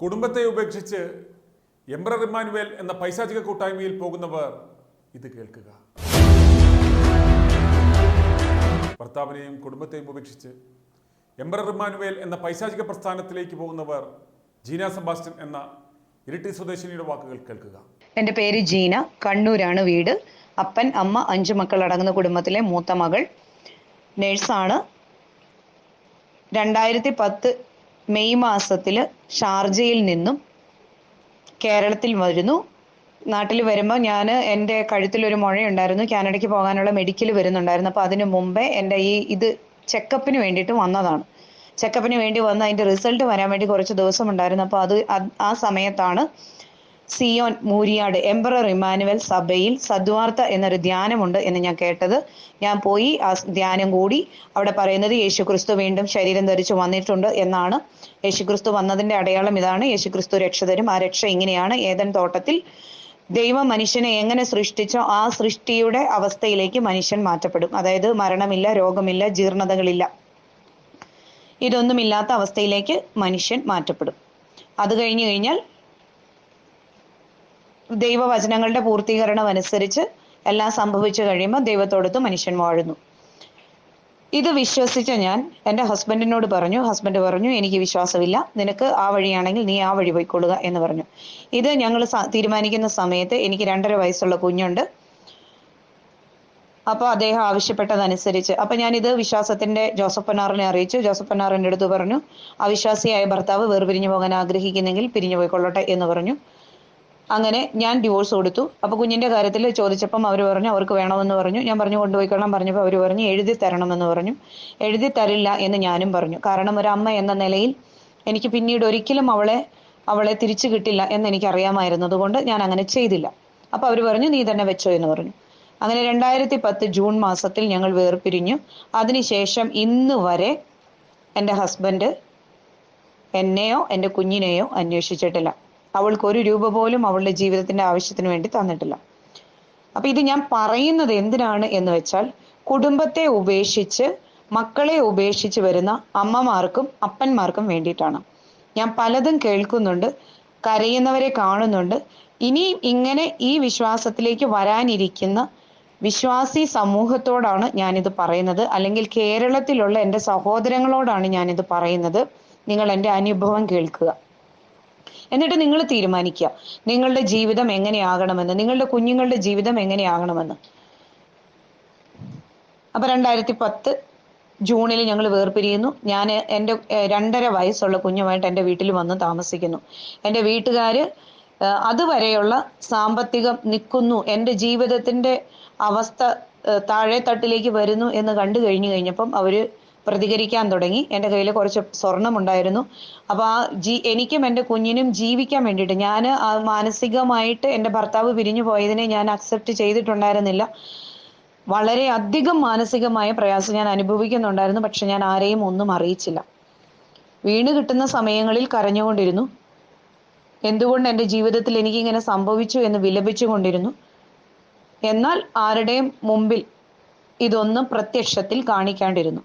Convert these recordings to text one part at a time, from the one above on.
കുടുംബത്തെ ഉപേക്ഷിച്ച് എംബ്രർ ഇമ്മാനുവേൽ എന്ന പൈശാചിക കൂട്ടായ്മയിൽ പോകുന്നവർ ഇത് കേൾക്കുക. ഭർത്താവിനെയും കുടുംബത്തെയും ഉപേക്ഷിച്ച് എംബ്രർ ഇമ്മാനുവേൽ എന്ന പൈശാചിക പ്രസ്ഥാനത്തിലേക്ക് പോകുന്നവർ ജീന സെബാസ്റ്റ്യൻ എന്ന ഇരിട്ടി സ്വദേശിനിയുടെ വാക്കുകൾ കേൾക്കുക. എന്റെ പേര് ജീന. കണ്ണൂരാണ് വീട്. അപ്പൻ അമ്മ അഞ്ചു മക്കൾ അടങ്ങുന്ന കുടുംബത്തിലെ മൂത്ത മകൾ. നേഴ്സാണ്. രണ്ടായിരത്തി പത്ത് മെയ് മാസത്തിൽ ഷാർജയിൽ നിന്നും കേരളത്തിൽ വരുന്നു. നാട്ടിൽ വരുമ്പോൾ ഞാൻ എന്റെ കഴുത്തിൽ ഒരു മുഴയുണ്ടായിരുന്നു. കാനഡയ്ക്ക് പോകാനുള്ള മെഡിക്കൽ വരുന്നുണ്ടായിരുന്നു. അപ്പോൾ അതിന് മുമ്പേ എന്റെ ഈ ഇത് ചെക്കപ്പിന് വേണ്ടിയിട്ട് വന്നതാണ്. ചെക്കപ്പിന് വേണ്ടി വന്ന് അതിന്റെ റിസൾട്ട് വരാൻ വേണ്ടി കുറച്ച് ദിവസം ഉണ്ടായിരുന്നു അപ്പോൾ അത് ആ സമയത്താണ് സിയോൻ മൂരിയാട് എംപറർ ഇമാനുവൽ സഭയിൽ സദ്വാർത്ത എന്നൊരു ധ്യാനമുണ്ട് എന്ന് ഞാൻ കേട്ടത്. ഞാൻ പോയി ആ ധ്യാനം കൂടി അവിടെ പറയുന്നത് യേശുക്രിസ്തു വീണ്ടും ശരീരം ധരിച്ചു വന്നിട്ടുണ്ട് എന്നാണ്. യേശുക്രിസ്തു വന്നതിന്റെ അടയാളം ഇതാണ്. യേശുക്രിസ്തു രക്ഷ തരും ആ രക്ഷ ഇങ്ങനെയാണ്. ഏതൻ തോട്ടത്തിൽ ദൈവം മനുഷ്യനെ എങ്ങനെ സൃഷ്ടിച്ചോ ആ സൃഷ്ടിയുടെ അവസ്ഥയിലേക്ക് മനുഷ്യൻ മാറ്റപ്പെടും. അതായത് മരണമില്ല രോഗമില്ല ജീർണതകളില്ല. ഇതൊന്നുമില്ലാത്ത അവസ്ഥയിലേക്ക് മനുഷ്യൻ മാറ്റപ്പെടും. അത് കഴിഞ്ഞു കഴിഞ്ഞാൽ ദൈവവചനങ്ങളുടെ പൂർത്തീകരണം അനുസരിച്ച് എല്ലാം സംഭവിച്ചു കഴിയുമ്പോൾ ദൈവത്തോടൊത്ത് മനുഷ്യൻ വാഴുന്നു. ഇത് വിശ്വസിച്ച ഞാൻ എന്റെ ഹസ്ബൻഡിനോട് പറഞ്ഞു ഹസ്ബൻഡ് പറഞ്ഞു എനിക്ക് വിശ്വാസമില്ല. നിനക്ക് ആ വഴിയാണെങ്കിൽ നീ ആ വഴി പോയിക്കൊള്ളുക എന്ന് പറഞ്ഞു. ഇത് ഞങ്ങൾ തീരുമാനിക്കുന്ന സമയത്ത് എനിക്ക് രണ്ടര വയസ്സുള്ള കുഞ്ഞുണ്ട്. അപ്പോൾ അദ്ദേഹം ആവശ്യപ്പെട്ടതനുസരിച്ച് അപ്പൊ ഞാൻ ഇത് വിശ്വാസത്തിന്റെ ജോസഫ് പൊന്നാറിനെ അറിയിച്ചു. ജോസഫ് പന്നാർ എന്റെ അടുത്ത് പറഞ്ഞു അവിശ്വാസിയായ ഭർത്താവ് വേർപിരിഞ്ഞു പോകാൻ ആഗ്രഹിക്കുന്നെങ്കിൽ പിരിഞ്ഞു പോയിക്കൊള്ളട്ടെ എന്ന് പറഞ്ഞു. അങ്ങനെ ഞാൻ ഡിവോഴ്സ് കൊടുത്തു. അപ്പൊ കുഞ്ഞിന്റെ കാര്യത്തിൽ ചോദിച്ചപ്പം അവർ പറഞ്ഞു അവർക്ക് വേണമെന്ന് പറഞ്ഞു. ഞാൻ പറഞ്ഞു കൊണ്ടുപോയിക്കൊള്ളാൻ പറഞ്ഞപ്പോൾ അവർ പറഞ്ഞു എഴുതി തരണമെന്ന് പറഞ്ഞു. എഴുതി തരില്ല എന്ന് ഞാനും പറഞ്ഞു. കാരണം ഒരു അമ്മ എന്ന നിലയിൽ എനിക്ക് പിന്നീട് ഒരിക്കലും അവളെ അവളെ തിരിച്ചു കിട്ടില്ല എന്ന് എനിക്ക് അറിയാമായിരുന്നതുകൊണ്ട് ഞാൻ അങ്ങനെ ചെയ്തില്ല. അപ്പൊ അവർ പറഞ്ഞു നീ തന്നെ വെച്ചോ എന്ന് പറഞ്ഞു. അങ്ങനെ രണ്ടായിരത്തി പത്ത് ജൂൺ മാസത്തിൽ ഞങ്ങൾ വേർപിരിഞ്ഞു. അതിനുശേഷം ഇന്ന് വരെ എന്റെ ഹസ്ബൻഡ് എന്നെയോ എന്റെ കുഞ്ഞിനെയോ അന്വേഷിച്ചിട്ടില്ല. അവൾക്ക് ഒരു രൂപ പോലും അവളുടെ ജീവിതത്തിന്റെ ആവശ്യത്തിന് വേണ്ടി തന്നിട്ടില്ല. അപ്പൊ ഇത് ഞാൻ പറയുന്നത് എന്തിനാണ് എന്ന് വെച്ചാൽ കുടുംബത്തെ ഉപേക്ഷിച്ച് മക്കളെ ഉപേക്ഷിച്ച് വരുന്ന അമ്മമാർക്കും അപ്പന്മാർക്കും വേണ്ടിയിട്ടാണ്. ഞാൻ പലതും കേൾക്കുന്നുണ്ട് കരയുന്നവരെ കാണുന്നുണ്ട്. ഇനിയും ഇങ്ങനെ ഈ വിശ്വാസത്തിലേക്ക് വരാനിരിക്കുന്ന വിശ്വാസി സമൂഹത്തോടാണ് ഞാനിത് പറയുന്നത്. അല്ലെങ്കിൽ കേരളത്തിലുള്ള എന്റെ സഹോദരങ്ങളോടാണ് ഞാനിത് പറയുന്നത്. നിങ്ങൾ എന്റെ അനുഭവം കേൾക്കുക. എന്നിട്ട് നിങ്ങൾ തീരുമാനിക്കുക. നിങ്ങളുടെ ജീവിതം എങ്ങനെയാകണമെന്ന് നിങ്ങളുടെ കുഞ്ഞുങ്ങളുടെ ജീവിതം എങ്ങനെയാകണമെന്ന്. അപ്പൊ രണ്ടായിരത്തി പത്ത് ജൂണിൽ ഞങ്ങൾ വേർപിരിയുന്നു. ഞാൻ എന്റെ രണ്ടര വയസ്സുള്ള കുഞ്ഞുമായിട്ട് എന്റെ വീട്ടിൽ വന്ന് താമസിക്കുന്നു. എന്റെ വീട്ടുകാർ അതുവരെയുള്ള സാമ്പത്തികം നിൽക്കുന്നു. എന്റെ ജീവിതത്തിന്റെ അവസ്ഥ താഴെ തട്ടിലേക്ക് വരുന്നു എന്ന് കണ്ടു കഴിഞ്ഞു കഴിഞ്ഞപ്പം അവർ പ്രതികരിക്കാൻ തുടങ്ങി. എന്റെ കയ്യിൽ കുറച്ച് സ്വർണമുണ്ടായിരുന്നു. അപ്പൊ ആ ജീ എനിക്കും എന്റെ കുഞ്ഞിനും ജീവിക്കാൻ വേണ്ടിയിട്ട് ഞാൻ മാനസികമായിട്ട് എന്റെ ഭർത്താവ് പിരിഞ്ഞു പോയതിനെ ഞാൻ അക്സെപ്റ്റ് ചെയ്തിട്ടുണ്ടായിരുന്നില്ല. വളരെ അധികം മാനസികമായ പ്രയാസം ഞാൻ അനുഭവിക്കുന്നുണ്ടായിരുന്നു. പക്ഷെ ഞാൻ ആരെയും ഒന്നും അറിയിച്ചില്ല. വീണ് കിട്ടുന്ന സമയങ്ങളിൽ കരഞ്ഞുകൊണ്ടിരുന്നു. എന്തുകൊണ്ട് എന്റെ ജീവിതത്തിൽ എനിക്കിങ്ങനെ സംഭവിച്ചു എന്ന് വിലപിച്ചുകൊണ്ടിരുന്നു. എന്നാൽ ആരുടെയും മുമ്പിൽ ഇതൊന്നും പ്രത്യക്ഷത്തിൽ കാണിക്കാണ്ടിരുന്നു.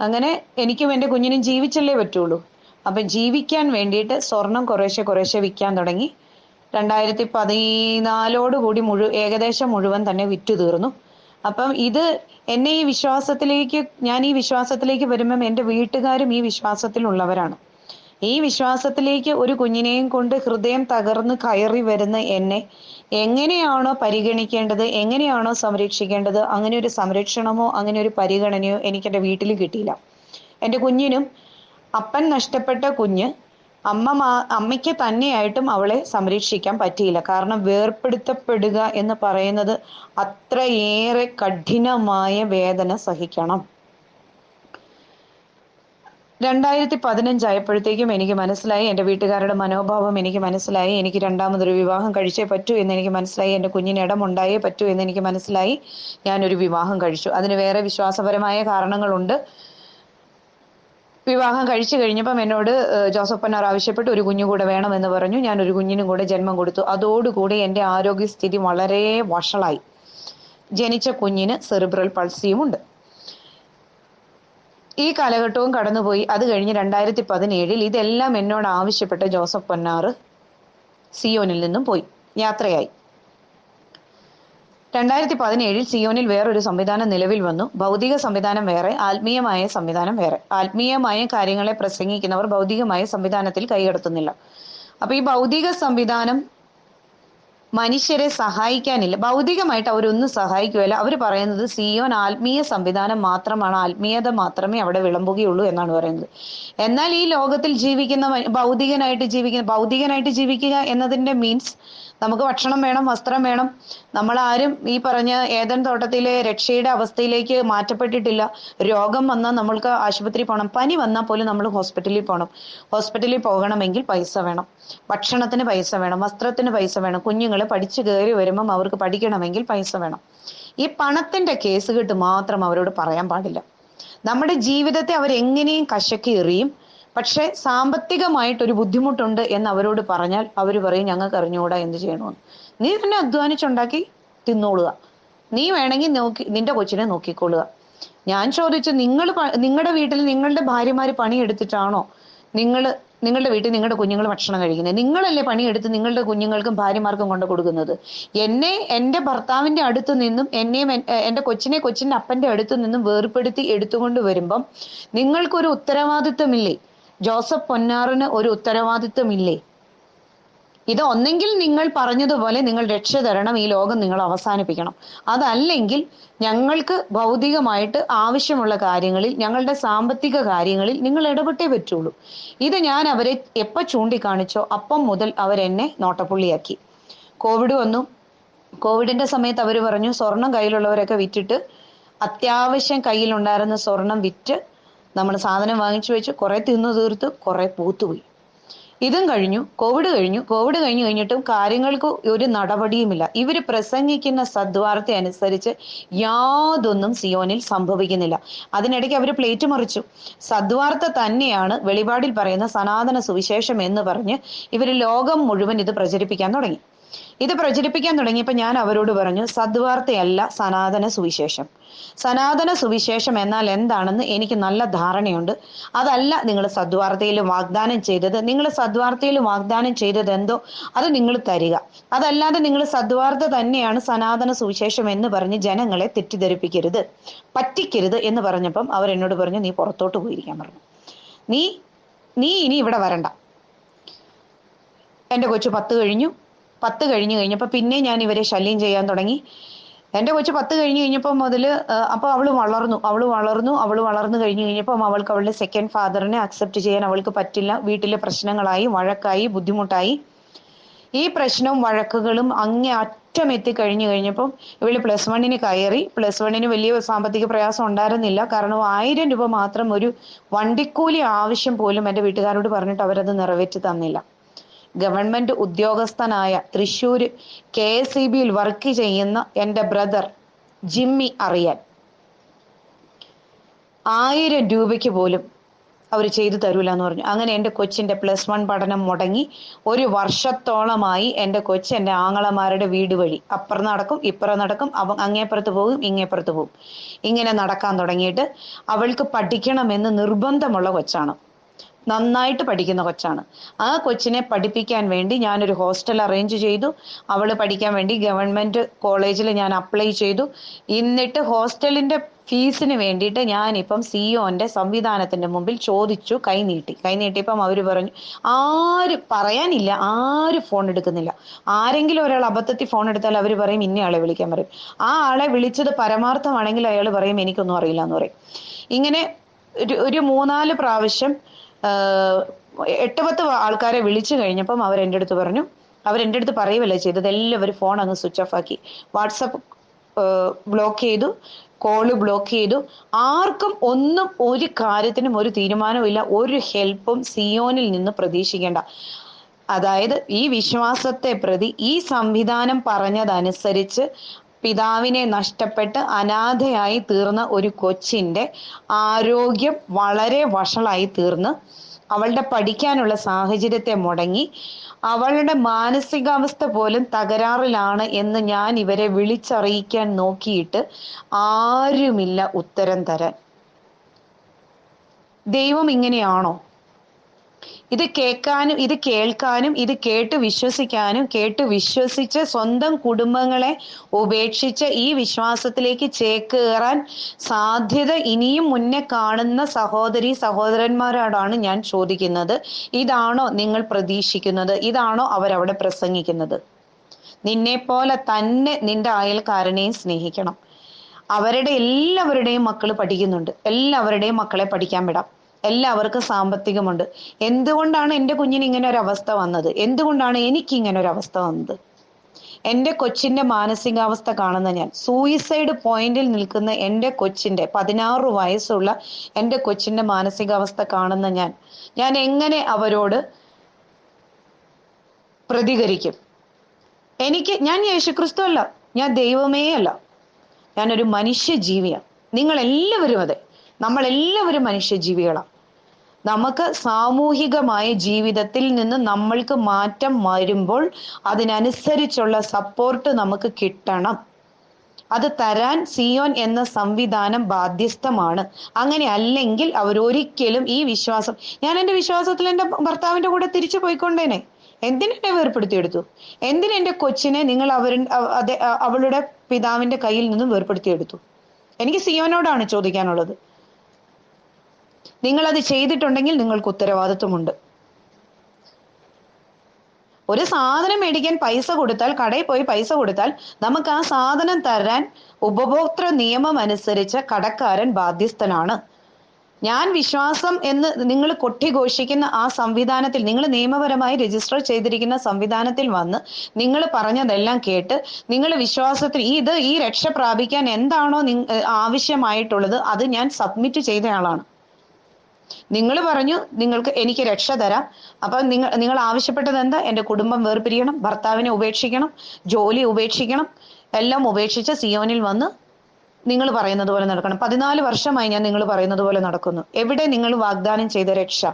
അങ്ങനെ എനിക്കും എന്റെ കുഞ്ഞിനും ജീവിച്ചല്ലേ പറ്റുള്ളൂ. അപ്പം ജീവിക്കാൻ വേണ്ടിയിട്ട് സ്വർണം കുറേശ്ശെ കുറേശ്ശെ വിൽക്കാൻ തുടങ്ങി. രണ്ടായിരത്തി പതിനാലോട് കൂടി മുഴു ഏകദേശം മുഴുവൻ തന്നെ വിറ്റു തീർന്നു. അപ്പം ഇത് എന്നെ ഈ വിശ്വാസത്തിലേക്ക് ഞാൻ ഈ വിശ്വാസത്തിലേക്ക് വരുമ്പം എന്റെ വീട്ടുകാരും ഈ വിശ്വാസത്തിലുള്ളവരാണ്. ഈ വിശ്വാസത്തിലേക്ക് ഒരു കുഞ്ഞിനെയും കൊണ്ട് ഹൃദയം തകർന്ന് കയറി വരുന്ന എന്നെ എങ്ങനെയാണോ പരിഗണിക്കേണ്ടത് എങ്ങനെയാണോ സംരക്ഷിക്കേണ്ടത് അങ്ങനെ ഒരു സംരക്ഷണമോ അങ്ങനെ ഒരു പരിഗണനയോ എനിക്ക് എന്റെ വീട്ടിൽ കിട്ടിയില്ല. എന്റെ കുഞ്ഞിനും അപ്പൻ നഷ്ടപ്പെട്ട കുഞ്ഞ് അമ്മ മാ- അമ്മയ്ക്ക് തന്നെയായിട്ടും അവളെ സംരക്ഷിക്കാൻ പറ്റിയില്ല. കാരണം വേർപ്പെടുത്തപ്പെടുക എന്ന് പറയുന്നത് അത്രയേറെ കഠിനമായ വേദന സഹിക്കണം. രണ്ടായിരത്തി പതിനഞ്ചായപ്പോഴത്തേക്കും എനിക്ക് മനസ്സിലായി. എന്റെ വീട്ടുകാരുടെ മനോഭാവം എനിക്ക് മനസ്സിലായി. എനിക്ക് രണ്ടാമതൊരു വിവാഹം കഴിച്ചേ പറ്റൂ എന്ന് എനിക്ക് മനസ്സിലായി. എന്റെ കുഞ്ഞിന് ഇടമുണ്ടായേ പറ്റൂ എന്ന് എനിക്ക് മനസ്സിലായി. ഞാനൊരു വിവാഹം കഴിച്ചു. അതിന് വേറെ വിശ്വാസപരമായ കാരണങ്ങളുണ്ട്. വിവാഹം കഴിച്ചു കഴിഞ്ഞപ്പം എന്നോട് ഏഹ്, ജോസഫ് പന്നാർ ആവശ്യപ്പെട്ട്. ഒരു കുഞ്ഞു കൂടെ വേണമെന്ന് പറഞ്ഞു. ഞാൻ ഒരു കുഞ്ഞിനും കൂടെ ജന്മം കൊടുത്തു. അതോടുകൂടി എന്റെ ആരോഗ്യസ്ഥിതി വളരെ വഷളായി. ജനിച്ച കുഞ്ഞിന് സെറിബ്രൽ പൾസിയും ഉണ്ട്. ഈ കാലഘട്ടവും കടന്നുപോയി. അത് കഴിഞ്ഞ് രണ്ടായിരത്തി പതിനേഴിൽ ഇതെല്ലാം എന്നോട് ആവശ്യപ്പെട്ട ജോസഫ് പൊന്നാറ് സിയോനിൽ നിന്നും പോയി. യാത്രയായി. രണ്ടായിരത്തി പതിനേഴിൽ സിയോനിൽ വേറൊരു സംവിധാനം നിലവിൽ വന്നു. ഭൗതിക സംവിധാനം വേറെ ആത്മീയമായ സംവിധാനം വേറെ. ആത്മീയമായ കാര്യങ്ങളെ പ്രസംഗിക്കുന്നവർ ഭൗതികമായ സംവിധാനത്തിൽ കൈകടത്തുന്നില്ല. അപ്പൊ ഈ ഭൗതിക സംവിധാനം മനുഷ്യരെ സഹായിക്കാനില്ല. ഭൗതികമായിട്ട് അവരൊന്നും സഹായിക്കുകയില്ല. അവർ പറയുന്നത് സിയോൻ ആത്മീയ സംവിധാനം മാത്രമാണ് ആത്മീയത മാത്രമേ അവിടെ വിളമ്പുകയുള്ളൂ എന്നാണ് പറയുന്നത്. എന്നാൽ ഈ ലോകത്തിൽ ജീവിക്കുന്ന ഭൗതികനായിട്ട് ജീവിക്കുന്ന ഭൗതികനായിട്ട് ജീവിക്കുക എന്നതിന്റെ മീൻസ് നമുക്ക് ഭക്ഷണം വേണം വസ്ത്രം വേണം. നമ്മൾ ആരും ഈ പറഞ്ഞ ഏതൻ തോട്ടത്തിലെ രക്ഷയുടെ അവസ്ഥയിലേക്ക് മാറ്റപ്പെട്ടിട്ടില്ല. രോഗം വന്നാൽ നമ്മൾക്ക് ആശുപത്രി പോകണം പനി വന്നാൽ പോലും നമ്മൾ ഹോസ്പിറ്റലിൽ പോകണം ഹോസ്പിറ്റലിൽ പോകണമെങ്കിൽ പൈസ വേണം. ഭക്ഷണത്തിന് പൈസ വേണം വസ്ത്രത്തിന് പൈസ വേണം. കുഞ്ഞുങ്ങൾ പഠിച്ചു കയറി വരുമ്പം അവർക്ക് പഠിക്കണമെങ്കിൽ പൈസ വേണം. ഈ പണത്തിന്റെ കേസ് കിട്ട് മാത്രം അവരോട് പറയാൻ പാടില്ല. നമ്മുടെ ജീവിതത്തെ അവരെങ്ങനെയും കശക്കി എറിയും പക്ഷെ സാമ്പത്തികമായിട്ട് ഒരു ബുദ്ധിമുട്ടുണ്ട് എന്ന് അവരോട് പറഞ്ഞാൽ അവർ പറയും ഞങ്ങൾക്ക് അറിഞ്ഞുകൂടാ എന്ത് ചെയ്യണമെന്ന് നീ തന്നെ അധ്വാനിച്ചുണ്ടാക്കി തിന്നോളുക. നീ വേണമെങ്കിൽ നോക്കി നിന്റെ കൊച്ചിനെ നോക്കിക്കൊള്ളുക. ഞാൻ ചോദിച്ചു നിങ്ങൾ നിങ്ങളുടെ വീട്ടിൽ നിങ്ങളുടെ ഭാര്യമാര് പണിയെടുത്തിട്ടാണോ നിങ്ങൾ നിങ്ങളുടെ വീട്ടിൽ നിങ്ങളുടെ കുഞ്ഞുങ്ങൾ ഭക്ഷണം കഴിക്കുന്നത്? നിങ്ങളല്ലേ പണിയെടുത്ത് നിങ്ങളുടെ കുഞ്ഞുങ്ങൾക്കും ഭാര്യമാർക്കും കൊണ്ട് കൊടുക്കുന്നത്? എന്നെ എന്റെ ഭർത്താവിന്റെ അടുത്ത് നിന്നും എന്നെയും എന്റെ കൊച്ചിനെ കൊച്ചിന്റെ അപ്പന്റെ അടുത്ത് നിന്നും വേർപ്പെടുത്തി എടുത്തുകൊണ്ട് വരുമ്പം നിങ്ങൾക്കൊരു ഉത്തരവാദിത്വമില്ലേ? ജോസഫ് പൊന്നാറിന് ഒരു ഉത്തരവാദിത്വമില്ലേ? ഇത് ഒന്നെങ്കിൽ നിങ്ങൾ പറഞ്ഞതുപോലെ നിങ്ങൾ രക്ഷ തരണം ഈ ലോകം നിങ്ങൾ അവസാനിപ്പിക്കണം. അതല്ലെങ്കിൽ ഞങ്ങൾക്ക് ഭൗതികമായിട്ട് ആവശ്യമുള്ള കാര്യങ്ങളിൽ ഞങ്ങളുടെ സാമ്പത്തിക കാര്യങ്ങളിൽ നിങ്ങൾ ഇടപെട്ടേ പറ്റുള്ളൂ. ഇത് ഞാൻ അവരെ എപ്പോൾ ചൂണ്ടിക്കാണിച്ചോ അപ്പം മുതൽ അവരെന്നെ നോട്ടപ്പുള്ളിയാക്കി. കോവിഡ് വന്നു. കോവിഡിന്റെ സമയത്ത് അവർ പറഞ്ഞു സ്വർണം കയ്യിലുള്ളവരൊക്കെ വിറ്റിട്ട് അത്യാവശ്യം കയ്യിലുണ്ടായിരുന്ന സ്വർണം വിറ്റ് നമ്മൾ സാധനം വാങ്ങിച്ചു വെച്ച് കുറെ തിന്നു തീർത്ത് കുറെ പൂത്തുപോയി. ഇതും കഴിഞ്ഞു കോവിഡ് കഴിഞ്ഞു. കോവിഡ് കഴിഞ്ഞു കഴിഞ്ഞിട്ടും കാര്യങ്ങൾക്ക് ഒരു നടപടിയുമില്ല. ഇവർ പ്രസംഗിക്കുന്ന സദ്വാർത്ത അനുസരിച്ച് യാതൊന്നും സിയോനിൽ സംഭവിക്കുന്നില്ല. അതിനിടയ്ക്ക് അവർ പ്ലേറ്റ് മറിച്ചു. സദ്വാർത്ത തന്നെയാണ് വെളിപാടിൽ പറയുന്ന സനാതന സുവിശേഷം എന്ന് പറഞ്ഞ് ഇവർ ലോകം മുഴുവൻ ഇത് പ്രചരിപ്പിക്കാൻ തുടങ്ങി. ഇത് പ്രചരിപ്പിക്കാൻ തുടങ്ങിയപ്പോൾ ഞാൻ അവരോട് പറഞ്ഞു സദ്വാർത്തയല്ല സനാതന സുവിശേഷം. സനാതന സുവിശേഷം എന്നാൽ എന്താണെന്ന് എനിക്ക് നല്ല ധാരണയുണ്ട്. അതല്ല നിങ്ങൾ സദ്വാർത്തയിൽ വാഗ്ദാനം ചെയ്തത്. നിങ്ങൾ സദ്വാർത്തയിൽ വാഗ്ദാനം ചെയ്തത് എന്തോ അത് നിങ്ങൾ തരിക. അതല്ലാതെ നിങ്ങൾ സദ്വാർത്ത തന്നെയാണ് സനാതന സുവിശേഷം എന്ന് പറഞ്ഞ് ജനങ്ങളെ തെറ്റിദ്ധരിപ്പിക്കരുത് പറ്റിക്കരുത് എന്ന് പറഞ്ഞപ്പം അവർ എന്നോട് പറഞ്ഞു നീ പുറത്തോട്ട് പോയിരിക്കാൻ പറഞ്ഞു. നീ നീ ഇനി ഇവിടെ വരണ്ട. എന്റെ കൊച്ചു പത്ത് കഴിഞ്ഞു. പത്ത് കഴിഞ്ഞു കഴിഞ്ഞപ്പോൾ പിന്നെ ഞാൻ ഇവരെ ശല്യം ചെയ്യാൻ തുടങ്ങി. എന്റെ കൊച്ചു പത്ത് കഴിഞ്ഞ് കഴിഞ്ഞപ്പോൾ മുതൽ അപ്പോൾ അവൾ വളർന്നു. അവൾ വളർന്നു അവൾ വളർന്നു കഴിഞ്ഞ് കഴിഞ്ഞപ്പം അവൾക്ക് അവളുടെ സെക്കൻഡ് ഫാദറിനെ അക്സെപ്റ്റ് ചെയ്യാൻ അവൾക്ക് പറ്റില്ല. വീട്ടിലെ പ്രശ്നങ്ങളായി വഴക്കായി ബുദ്ധിമുട്ടായി. ഈ പ്രശ്നവും വഴക്കുകളും അങ്ങേ അറ്റം എത്തിക്കഴിഞ്ഞു കഴിഞ്ഞപ്പം ഇവൾ പ്ലസ് വണ്ണിന് കയറി. പ്ലസ് വണ്ണിന് വലിയ സാമ്പത്തിക പ്രയാസം ഉണ്ടായിരുന്നില്ല. കാരണം ആയിരം രൂപ മാത്രം ഒരു വണ്ടിക്കൂലി ആവശ്യം പോലും എന്റെ വീട്ടുകാരോട് പറഞ്ഞിട്ട് അവരത് നിറവേറ്റി തന്നില്ല. ഗവൺമെന്റ് ഉദ്യോഗസ്ഥനായ തൃശ്ശൂർ കെ എസ് ഇ ബിയിൽ വർക്ക് ചെയ്യുന്ന എന്റെ ബ്രദർ ജിമ്മി അറിയാൻ. ആയിരം രൂപയ്ക്ക് പോലും അവർ ചെയ്തു തരൂല എന്ന് പറഞ്ഞു. അങ്ങനെ എന്റെ കൊച്ചിന്റെ പ്ലസ് വൺ പഠനം മുടങ്ങി ഒരു വർഷത്തോളമായി എന്റെ കൊച്ച് എന്റെ ആങ്ങളമാരുടെ വീട് വഴി. അപ്പുറം നടക്കും ഇപ്പുറം നടക്കും അവ അങ്ങേപ്പുറത്ത് പോകും ഇങ്ങേപ്പുറത്ത് പോകും. ഇങ്ങനെ നടക്കാൻ തുടങ്ങിയിട്ട് അവൾക്ക് പഠിക്കണമെന്ന് നിർബന്ധമുള്ള കൊച്ചാണ്. നന്നായിട്ട് പഠിക്കുന്ന കൊച്ചാണ്. ആ കൊച്ചിനെ പഠിപ്പിക്കാൻ വേണ്ടി ഞാനൊരു ഹോസ്റ്റൽ അറേഞ്ച് ചെയ്തു. അവൾ പഠിക്കാൻ വേണ്ടി ഗവൺമെന്റ് കോളേജിൽ ഞാൻ അപ്ലൈ ചെയ്തു. എന്നിട്ട് ഹോസ്റ്റലിന്റെ ഫീസിന് വേണ്ടിയിട്ട് ഞാനിപ്പം സിഇഒന്റെ സംവിധാനത്തിന്റെ മുമ്പിൽ ചോദിച്ചു കൈ നീട്ടി. കൈ അവർ പറഞ്ഞു ആര് പറയാനില്ല ആര് ഫോൺ എടുക്കുന്നില്ല. ആരെങ്കിലും ഒരാൾ അബദ്ധത്തിൽ ഫോൺ എടുത്താൽ അവർ പറയും ഇന്ന ആളെ വിളിക്കാൻ പറയും. ആ ആളെ വിളിച്ചത് പരമാർത്ഥമാണെങ്കിൽ അയാൾ പറയും എനിക്കൊന്നും അറിയില്ല എന്ന് പറയും. ഇങ്ങനെ ഒരു ഒരു മൂന്നാൽ പ്രാവശ്യം എട്ട് പത്ത് ആൾക്കാരെ വിളിച്ചു കഴിഞ്ഞപ്പം അവർ എന്റെ അടുത്ത് പറഞ്ഞു അവർ എന്റെ അടുത്ത് പറയുകയല്ല ചെയ്തത്. എല്ലാവരും ഫോൺ അങ്ങ് സ്വിച്ച് ഓഫ് ആക്കി. വാട്സപ്പ് ബ്ലോക്ക് ചെയ്തു. കോൾ ബ്ലോക്ക് ചെയ്തു. ആർക്കും ഒന്നും ഒരു കാര്യത്തിനും ഒരു തീരുമാനമില്ല ഒരു ഹെൽപ്പും സിയോനിൽ നിന്ന് പ്രതീക്ഷിക്കേണ്ട. അതായത് ഈ വിശ്വാസത്തെ പ്രതി ഈ സംവിധാനം പറഞ്ഞതനുസരിച്ച് പിതാവിനെ നഷ്ടപ്പെട്ട് അനാഥയായി തീർന്ന ഒരു കൊച്ചിന്റെ ആരോഗ്യം വളരെ വഷളായി തീർന്ന് അവളുടെ പഠിക്കാനുള്ള സാഹചര്യത്തെ മുടങ്ങി. അവളുടെ മാനസികാവസ്ഥ പോലും തകരാറിലാണ് എന്ന് ഞാൻ ഇവരെ വിളിച്ചറിയിക്കാൻ നോക്കിയിട്ട് ആരുമില്ല ഉത്തരം തരാൻ. ദൈവം ഇങ്ങനെയാണോ? ഇത് കേൾക്കാനും ഇത് കേൾക്കാനും ഇത് കേട്ട് വിശ്വസിക്കാനും കേട്ട് വിശ്വസിച്ച് സ്വന്തം കുടുംബങ്ങളെ ഉപേക്ഷിച്ച് ഈ വിശ്വാസത്തിലേക്ക് ചേക്കേറാൻ സാധ്യത ഇനിയും മുന്നേ കാണുന്ന സഹോദരി സഹോദരന്മാരോടാണ് ഞാൻ ചോദിക്കുന്നത്. ഇതാണോ നിങ്ങൾ പ്രതീക്ഷിക്കുന്നത്? ഇതാണോ അവരവിടെ പ്രസംഗിക്കുന്നത്? നിന്നെപ്പോലെ തന്നെ നിന്റെ അയൽക്കാരനെയും സ്നേഹിക്കണം. അവരുടെ എല്ലാവരുടെയും മക്കൾ പഠിക്കുന്നുണ്ട്. എല്ലാവരുടെയും മക്കളെ പഠിക്കാൻ വിടാം. എല്ലാവർക്കും സാമ്പത്തികമുണ്ട്. എന്തുകൊണ്ടാണ് എന്റെ കുഞ്ഞിന് ഇങ്ങനെ ഒരു അവസ്ഥ വന്നത്? എന്തുകൊണ്ടാണ് എനിക്ക് ഇങ്ങനെ ഒരു അവസ്ഥ വന്നത്? എന്റെ കൊച്ചിന്റെ മാനസികാവസ്ഥ കാണുന്ന ഞാൻ. സൂയിസൈഡ് പോയിന്റിൽ നിൽക്കുന്ന എന്റെ കൊച്ചിന്റെ പതിനാറ് വയസ്സുള്ള എന്റെ കൊച്ചിന്റെ മാനസികാവസ്ഥ കാണുന്ന ഞാൻ. ഞാൻ എങ്ങനെ അവരോട് പ്രതികരിക്കും? എനിക്ക് ഞാൻ യേശുക്രിസ്തു അല്ല. ഞാൻ ദൈവമേ അല്ല. ഞാനൊരു മനുഷ്യജീവിയാണ്. നിങ്ങൾ എല്ലാവരും അതെ. നമ്മളെല്ലാവരും മനുഷ്യജീവികളാണ്. മനുഷ്യ ജീവികളാണ് നമുക്ക് സാമൂഹികമായ ജീവിതത്തിൽ നിന്ന് നമ്മൾക്ക് മാറ്റം വരുമ്പോൾ അതിനനുസരിച്ചുള്ള സപ്പോർട്ട് നമുക്ക് കിട്ടണം. അത് തരാൻ സിയോൻ എന്ന സംവിധാനം ബാധ്യസ്ഥമാണ്. അങ്ങനെ അല്ലെങ്കിൽ അവരൊരിക്കലും ഈ വിശ്വാസം ഞാൻ എന്റെ വിശ്വാസത്തിൽ എന്റെ ഭർത്താവിന്റെ കൂടെ തിരിച്ചു പോയിക്കൊണ്ടേനെ. എന്തിനെ വേർപ്പെടുത്തിയെടുത്തു? എന്തിനെ എന്റെ കൊച്ചിനെ നിങ്ങൾ അവർ അവളുടെ പിതാവിന്റെ കയ്യിൽ നിന്നും വേർപ്പെടുത്തിയെടുത്തു? എനിക്ക് സിയോനോടാണ് ചോദിക്കാനുള്ളത്. നിങ്ങൾ അത് ചെയ്തിട്ടുണ്ടെങ്കിൽ നിങ്ങൾക്ക് ഉത്തരവാദിത്വമുണ്ട്. ഒരു സാധനം മേടിക്കാൻ പൈസ കൊടുത്താൽ കടയിൽ പോയി പൈസ കൊടുത്താൽ നമുക്ക് ആ സാധനം തരാൻ ഉപഭോക്തൃ നിയമം അനുസരിച്ച് കടക്കാരൻ ബാധ്യസ്ഥനാണ്. ഞാൻ വിശ്വാസം എന്ന് നിങ്ങൾ കൊട്ടിഘോഷിക്കുന്ന ആ സംവിധാനത്തിൽ നിങ്ങൾ നിയമപരമായി രജിസ്റ്റർ ചെയ്തിരിക്കുന്ന സംവിധാനത്തിൽ വന്ന് നിങ്ങൾ പറഞ്ഞതെല്ലാം കേട്ട് നിങ്ങൾ വിശ്വാസത്തിൽ ഇത് ഈ രക്ഷ പ്രാപിക്കാൻ എന്താണോ ആവശ്യമായിട്ടുള്ളത് അത് ഞാൻ സബ്മിറ്റ് ചെയ്ത ആളാണ് നിങ്ങൾ പറഞ്ഞു നിങ്ങൾക്ക് എനിക്ക് രക്ഷ തരാം. അപ്പൊ നിങ്ങൾ നിങ്ങൾ ആവശ്യപ്പെട്ടത് എന്താ? എന്റെ കുടുംബം വേർപിരിയണം ഭർത്താവിനെ ഉപേക്ഷിക്കണം ജോലി ഉപേക്ഷിക്കണം എല്ലാം ഉപേക്ഷിച്ച് സിയോനിൽ വന്ന് നിങ്ങൾ പറയുന്നത് പോലെ നടക്കണം. പതിനാല് വർഷമായി ഞാൻ നിങ്ങൾ പറയുന്നത് പോലെ നടക്കുന്നു. എവിടെ നിങ്ങൾ വാഗ്ദാനം ചെയ്ത രക്ഷ?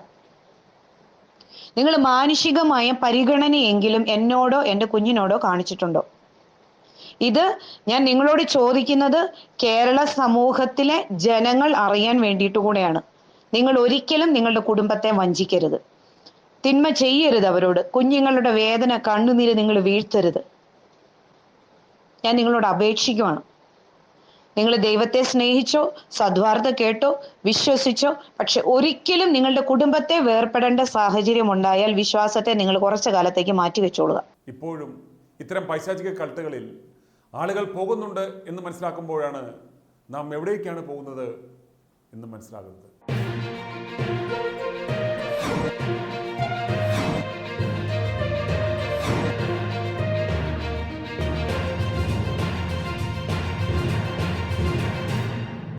നിങ്ങൾ മാനുഷികമായ പരിഗണനയെങ്കിലും എന്നോടോ എന്റെ കുഞ്ഞിനോടോ കാണിച്ചിട്ടുണ്ടോ? ഇത് ഞാൻ നിങ്ങളോട് ചോദിക്കുന്നത് കേരള സമൂഹത്തിലെ ജനങ്ങൾ അറിയാൻ വേണ്ടിയിട്ട് കൂടെയാണ്. നിങ്ങൾ ഒരിക്കലും നിങ്ങളുടെ കുടുംബത്തെ വഞ്ചിക്കരുത്. തിന്മ ചെയ്യരുത് അവരോട്. കുഞ്ഞുങ്ങളുടെ വേദന കണ്ണുനീര് നിങ്ങൾ വീഴ്ത്തരുത്. ഞാൻ നിങ്ങളോട് അപേക്ഷിക്കുവാണ്. നിങ്ങൾ ദൈവത്തെ സ്നേഹിച്ചോ സദ്വാർത്ത കേട്ടോ വിശ്വസിച്ചോ പക്ഷെ ഒരിക്കലും നിങ്ങളുടെ കുടുംബത്തെ വേർപെടേണ്ട സാഹചര്യം ഉണ്ടായാൽ വിശ്വാസത്തെ നിങ്ങൾ കുറച്ചു കാലത്തേക്ക് മാറ്റി വെച്ചോളുക. ഇപ്പോഴും ഇത്തരം പൈശാചിക കൾട്ടുകളിൽ ആളുകൾ പോകുന്നുണ്ട് എന്ന് മനസ്സിലാക്കുമ്പോഴാണ് നാം എവിടേക്കാണ് പോകുന്നത് എന്ന് മനസ്സിലാകുന്നത്. Música